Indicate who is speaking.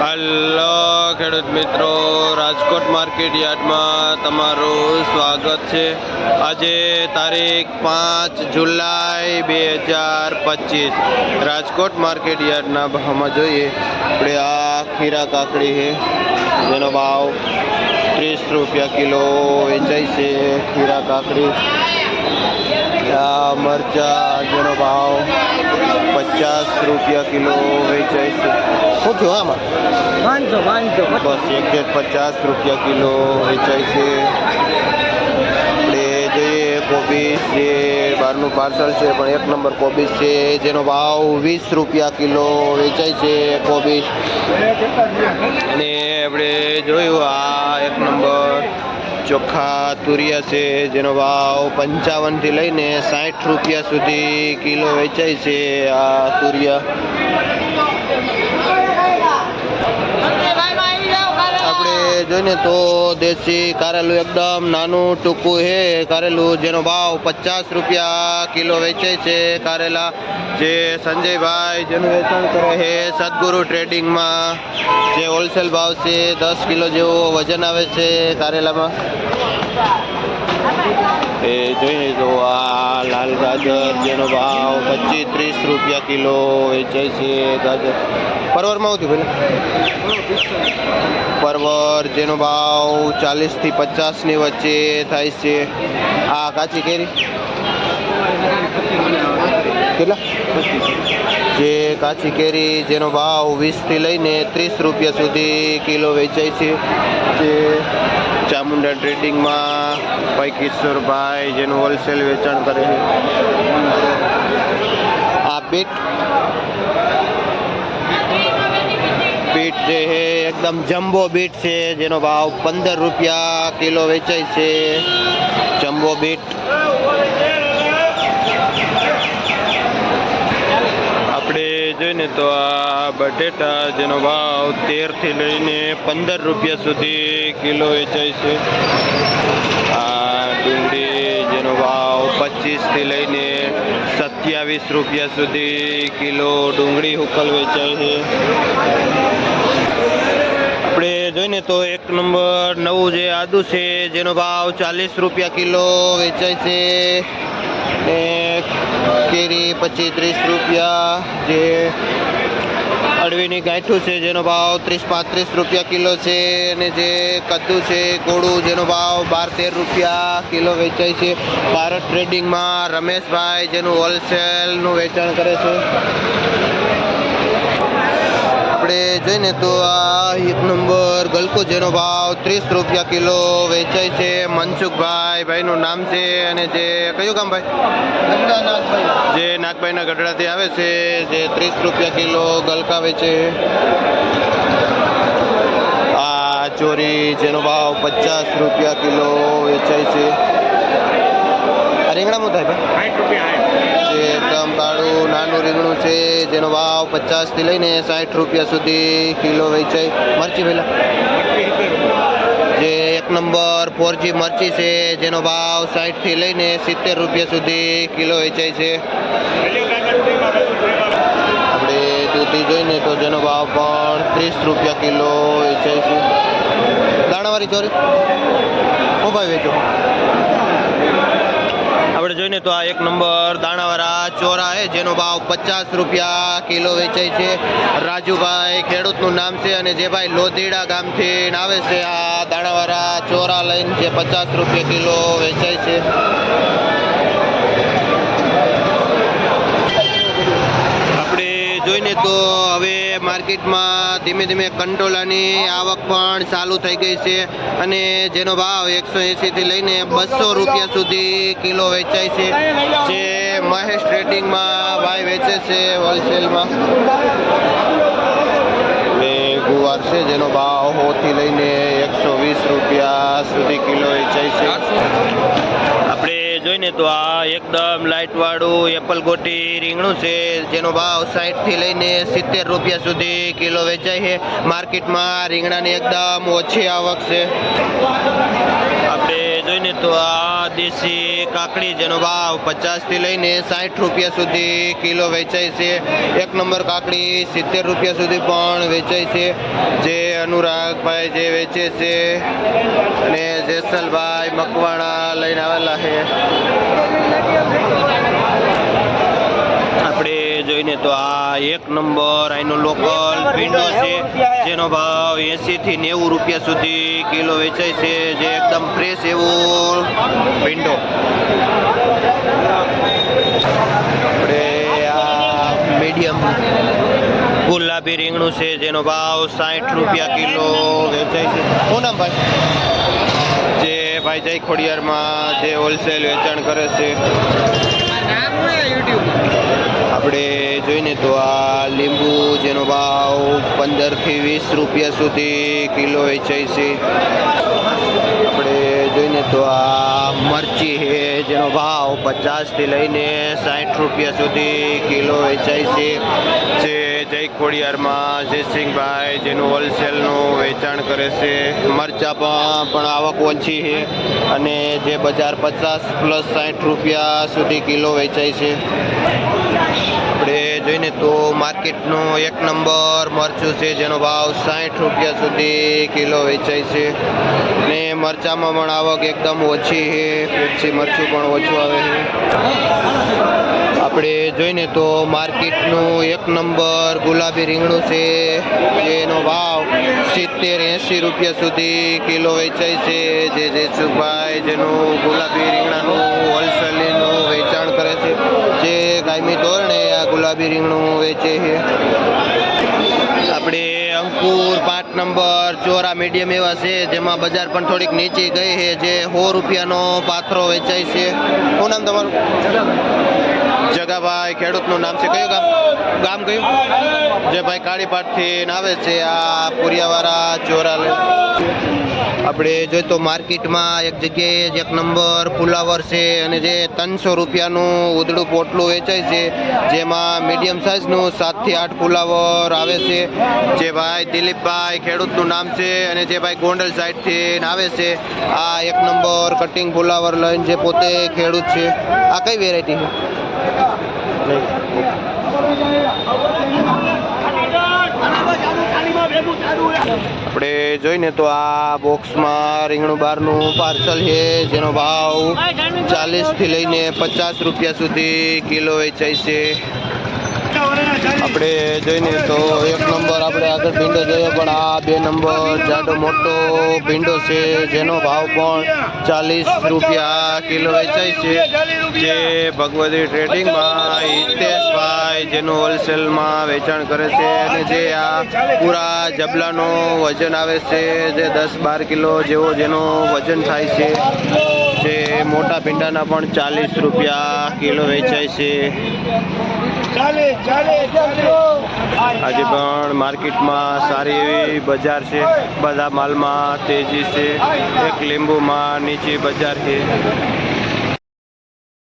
Speaker 1: Hello, ખેડૂત મિત્રો, Rajkot market યાર્ડમાં તમારું સ્વાગત છે. આજે તારીખ પાંચ જુલાઈ બે હજાર પચીસ. રાજકોટ માર્કેટ યાર્ડના ભાવમાં જોઈએ, આપણે આ ખીરા કાકડી છે. જેનો ભાવ ત્રીસ રૂપિયા કિલો વેચાય છે ખીરા કાકડી. આ મરચા જેનો ભાવ પચાસ રૂપિયા કિલો વેચાય છે શું થયું આમાં?
Speaker 2: પાંચસો પાંચસો
Speaker 1: બસ એક પચાસ રૂપિયા કિલો વેચાય છે આપણે જોઈએ કોબીજ જે બહારનું પાર્સલ છે પણ એક નંબર કોબીજ છે જેનો ભાવ વીસ રૂપિયા કિલો વેચાય છે કોબીજ. અને આપણે જોયું આ ચોખ્ખા તુરિયા છે, જેનો ભાવ પંચાવનથી લઈને સાઠ રૂપિયા સુધી કિલો વેચાય છે આ તુરિયા આપણે જોઈને તો દેશી કારેલું એકદમ નાનું, ટૂંકું છે. કારેલું જેનો ભાવ પચાસ રૂપિયા કિલો વેચે છે કારેલા. જે સંજયભાઈ જેનું વેચાણ કરે છે સદગુરુ ટ્રેડિંગમાં. જે હોલસેલ ભાવ છે દસ કિલો જેવો વજન આવે છે કારેલામાં. એ જોઈએ તો આ લાલ ગાજર, જેનો ભાવ પચીસ ત્રીસ રૂપિયા કિલો વેચાય છે ગાજર. પરવરમાં આવતું પેલા પરવર જેનો ભાવ ચાલીસથી પચાસની વચ્ચે થાય છે. આ કાચી કેરી? કેટલા? જે કાચી કેરી જેનો ભાવ વીસથી લઈને ત્રીસ રૂપિયા સુધી કિલો વેચાય છે. જે ચામુંડા ટ્રેડિંગમાં ભાઈ કિશોરભાઈ જેનું હોલસેલ વેચાણ કરે છે. આ બીટ બીટ જે છે એકદમ જમ્બો બીટ છે, જેનો ભાવ પંદર રૂપિયા કિલો વેચાય છે. Jumbo beet. જોઈને તો આ બટેટા જેનો ભાવ તેરથી લઈને પંદર રૂપિયા સુધી કિલો વેચાય છે. આ ડુંગળી જેનો ભાવ પચીસથી લઈને સત્યાવીસ રૂપિયા સુધી કિલો ડુંગળી હુકલ વેચાય છે. આપણે જોઈને તો એક નંબર નવું જે આદુ છે, જેનો ભાવ ચાલીસ રૂપિયા કિલો વેચાય છે. ને કેરી પચીસ ત્રીસ રૂપિયા, જે અડવીની ગાંઠું છે જેનો ભાવ ત્રીસ પાંત્રીસ રૂપિયા કિલો છે અને જે કદ્દુ છે કોળું જેનો ભાવ બાર તેર રૂપિયા કિલો વેચાય છે. ભારત ટ્રેડિંગમાં રમેશભાઈ જેનું હોલસેલનું વેચાણ કરે છે. આપણે જોઈને તો આ એક નંબર ગલકો જેનો ભાવ ત્રીસ રૂપિયા કિલો વેચાય છે મનસુખભાઈ ભાઈનું નામ છે અને જે કયું કામ ભાઈ? જે નાગભાઈના ગઢડાથી આવે છે જે ત્રીસ રૂપિયા કિલો ગલકા વેચે. આ ચોરી જેનો ભાવ પચાસ રૂપિયા કિલો વેચાય છે. રીંગણા રીંગણામાં થાય ભાઈ? જે એકદમ કાળું નાનું રીંગણું છે જેનો ભાવ પચાસથી લઈને સાઠ રૂપિયા સુધી કિલો વેચાય. મરચી પહેલા. જે એક નંબર ફોરજી મરચી છે, જેનો ભાવ સાઠથી લઈને સિત્તેર રૂપિયા સુધી કિલો વેચાય છે. આપણે દૂધી જોઈને તો જેનો ભાવ પણ ત્રીસ રૂપિયા કિલો વેચાય છે. દાણાવાળી ચોરી? હું ભાઈ વેચો. આપણે જોઈને તો આ એક નંબર દાણાવાળા ચોરા છે, જેનો ભાવ પચાસ રૂપિયા કિલો વેચાય છે. રાજુભાઈ ખેડૂતનું નામ છે અને જે ભાઈ લોધીડા ગામથી આવે છે, આ દાણાવાળા ચોરા લઈને જે પચાસ રૂપિયા કિલો વેચાય છે. આપણે જોઈને તો હવે માર્કેટમાં ધીમે ધીમે કંટોલાની આવક પણ ચાલુ થઈ ગઈ છે અને જેનો ભાવ એકસો એંસીથી લઈને બસો રૂપિયા સુધી કિલો વેચાય છે. જે મહેશ ટ્રેડિંગમાં ભાઈ વેચે છે હોલસેલમાં ગુવાર જેનો ભાવ હોથી લઈને એકસો વીસ રૂપિયા સુધી કિલો વેચાય છે. આપણે જોઈને તો આ એકદમ લાઇટ વાળું એપલ ગોટી રીંગણું છે, જેનો ભાવ સાઠથી લઈને સિત્તેર રૂપિયા સુધી કિલો વેચાય છે. માર્કેટમાં રીંગણાની એકદમ ઓછી આવક છે. આપણે જોઈને તો આ દેશી કાકડી જેનો ભાવ પચાસથી લઈને સાઠ રૂપિયા સુધી કિલો વેચાય છે. એક નંબર કાકડી સિત્તેર રૂપિયા સુધી પણ વેચાય છે. જે અનુરાગભાઈ જે વેચે છે અને જેસલભાઈ મકવાણા લઈને આવેલા છે. આપણે જોઈને તો આ એક નંબર અહીંનો લોકલ ભીંડો છે. જેનો ભાવ એંશીથી નેવું રૂપિયા સુધી કિલો વેચાય છે, જે એકદમ ફ્રેશ એવો ભીંડો. આપણે આ મીડિયમ ગુલાબી રીંગણું છે, જેનો ભાવ સાઠ રૂપિયા કિલો વેચાય છે. શું નામ ભાઈ? જે ભાઈ જય ખોડિયારમાં જે હોલસેલ વેચાણ કરે છે. આપણે જોઈને તો આ લીંબુ જેનો ભાવ પંદરથી વીસ રૂપિયા સુધી કિલો વેચાય છે. આપણે જોઈને તો આ મરચી છે જેનો ભાવ પચાસથી લઈને સાઠ રૂપિયા સુધી કિલો વેચાય છે. જે જય ખોડિયારમાં જયસિંહભાઈ જેનું હોલસેલનું વેચાણ કરે છે. મરચાં પણ આવક ઓછી છે અને જે બજાર પચાસ પ્લસ સાઠ રૂપિયા સુધી કિલો વેચાય છે. આપણે જોઈને તો માર્કેટનો એક નંબર મરચું છે, જેનો ભાવ સાઠ રૂપિયા સુધી કિલો વેચાય છે. ને મરચામાં પણ આવક એકદમ ઓછી છે પછી મરચું પણ ઓછું આવે છે. આપણે જોઈને તો માર્કેટનું એક નંબર ગુલાબી રીંગણું છે, જેનો ભાવ સિત્તેર એંસી રૂપિયા સુધી કિલો વેચાય છે. જે જેસુભાઈ જેનું ગુલાબી રીંગણાનું હોલસેલનું વેચાણ કરે છે. જે કાયમી ધોરણે આ ગુલાબી રીંગણું વેચે છે. આપણે અંકુર પાંચ નંબર ચોરા મીડિયમ એવા છે, જેમાં બજાર પણ થોડીક નીચી ગઈ છે. જે સો રૂપિયાનો પાથરો વેચાય છે. શું નામ તમારું? જગાભાઈ ખેડૂતનું નામ છે. કયું ગામ? ગામ કયું? જે ભાઈ કાળીપાટથી આવે છે આ પુરિયાવાળા ચોરા લઈ આપણે જોઈએ તો માર્કેટમાં એક જગ્યાએ જ એક નંબર ફુલાવર છે અને જે ત્રણસો રૂપિયાનું ઉદડું પોટલું વેચાય છે, જેમાં મીડિયમ સાઇઝનું સાતથી આઠ ફુલાવર આવે છે. જે ભાઈ દિલીપભાઈ ખેડૂતનું નામ છે અને જે ભાઈ ગોંડલ સાઈડથી આવે છે, આ એક નંબર કટિંગ ફુલાવર લઈને જે પોતે ખેડૂત છે. આ કઈ વેરાયટી છે? આપણે જોઈને તો આ બોક્સમાં રીંગણું બારનું પાર્સલ છે, જેનો ભાવ ચાલીસથી લઈને પચાસ રૂપિયા સુધી કિલો વેચાય છે. આપણે જોઈને તો એક નંબર આપણે આગળ ભીંડો જોઈએ, પણ આ બે નંબર જાડો મોટો ભીંડો છે, જેનો ભાવ પણ ચાલીસ રૂપિયા કિલો વેચાય છે. જે ભગવતી ટ્રેડિંગમાં હિતેશભાઈ જેનું હોલસેલમાં વેચાણ કરે છે અને જે આ પૂરા જબલાનો વજન આવે છે, જે દસ બાર કિલો જેવો જેનો વજન થાય છે, જે મોટા ભીંડાના પણ ચાલીસ રૂપિયા કિલો વેચાય છે. આજે પણ માર્કેટમાં સારી એવી બજાર છે. બધા માલમાં તેજી છે. એક લીંબુમાં નીચે બજાર છે.